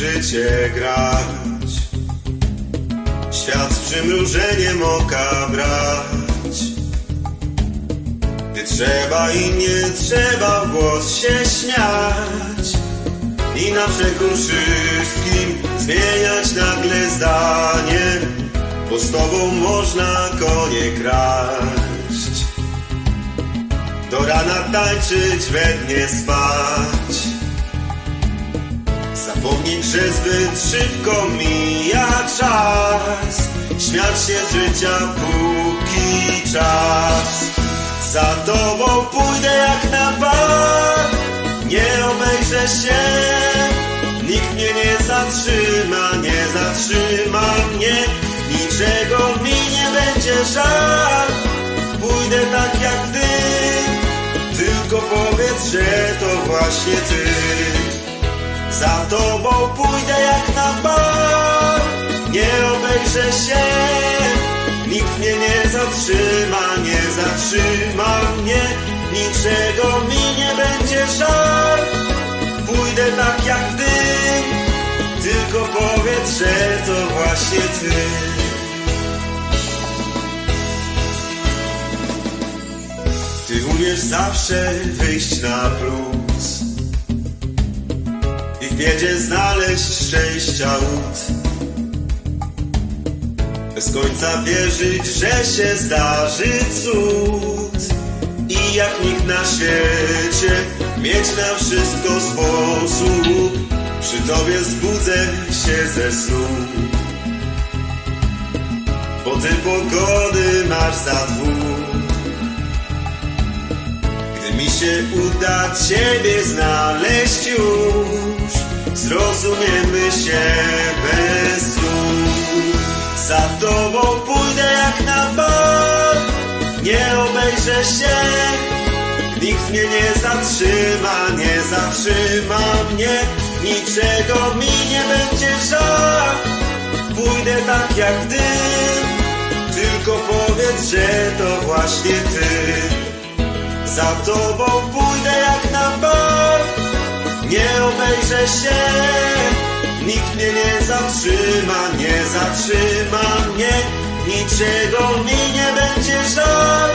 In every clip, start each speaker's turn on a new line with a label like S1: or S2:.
S1: życie grać. Świat z przymrużeniem oka brać. Gdy trzeba i nie trzeba w głos się śmiać. I na przekór wszystkim zmieniać nagle zdanie, bo z tobą można konie kraść. Do rana tańczyć, we dnie spać. Zapomnieć, że zbyt szybko mija czas. Śmiać się z życia, póki czas. Za tobą pójdę jak na bal. Nie obejrzę się. Nikt mnie nie zatrzyma, nie zatrzyma mnie. Niczego mi nie będzie żal. Pójdę tak jak ty. Tylko powiedz, że to właśnie ty. Za tobą pójdę jak na bal, nie obejrzę się. Nikt mnie nie zatrzyma, nie zatrzyma mnie. Niczego mi nie będzie żal. Pójdę tak jak ty, tylko powiedz, że to właśnie ty. Ty umiesz zawsze wyjść na w biedzie znaleźć szczęścia łód. Bez końca wierzyć, że się zdarzy cud i jak nikt na świecie mieć na wszystko sposób. Przy tobie zbudzę się ze snu, bo ty pogody masz za dwóch. Gdy mi się uda Ciebie znaleźć już, zrozumiemy się bez słów. Za Tobą pójdę jak na bal, nie obejrzę się. Nikt mnie nie zatrzyma, nie zatrzyma mnie, niczego mi nie będzie żal. Pójdę tak jak Ty, tylko powiedz, że to właśnie Ty. Za tobą pójdę jak na bal, nie obejrzę się. Nikt mnie nie zatrzyma, nie zatrzyma mnie. Niczego mi nie będzie żal.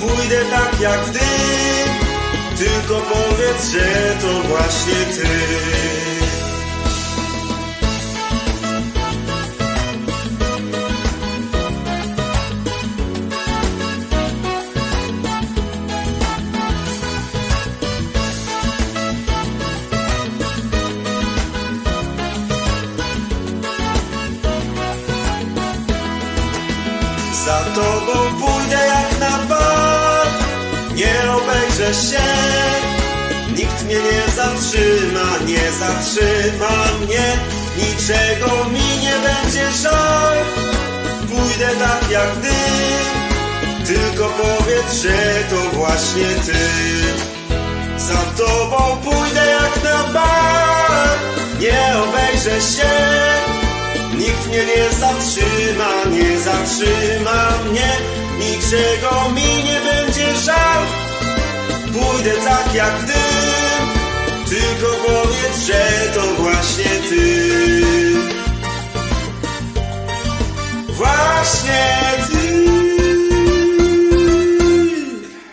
S1: Pójdę tak jak ty, tylko powiedz, że to właśnie ty. Za tobą pójdę jak na bal, nie obejrzę się. Nikt mnie nie zatrzyma, nie zatrzyma mnie. Niczego mi nie będzie żal. Pójdę tak jak ty, tylko powiedz, że to właśnie ty. Za tobą pójdę jak na bal, nie obejrzę się. Mnie nie zatrzyma, nie zatrzyma mnie, niczego mi nie będzie żal. Pójdę tak jak ty, tylko powiedz, że to. Właśnie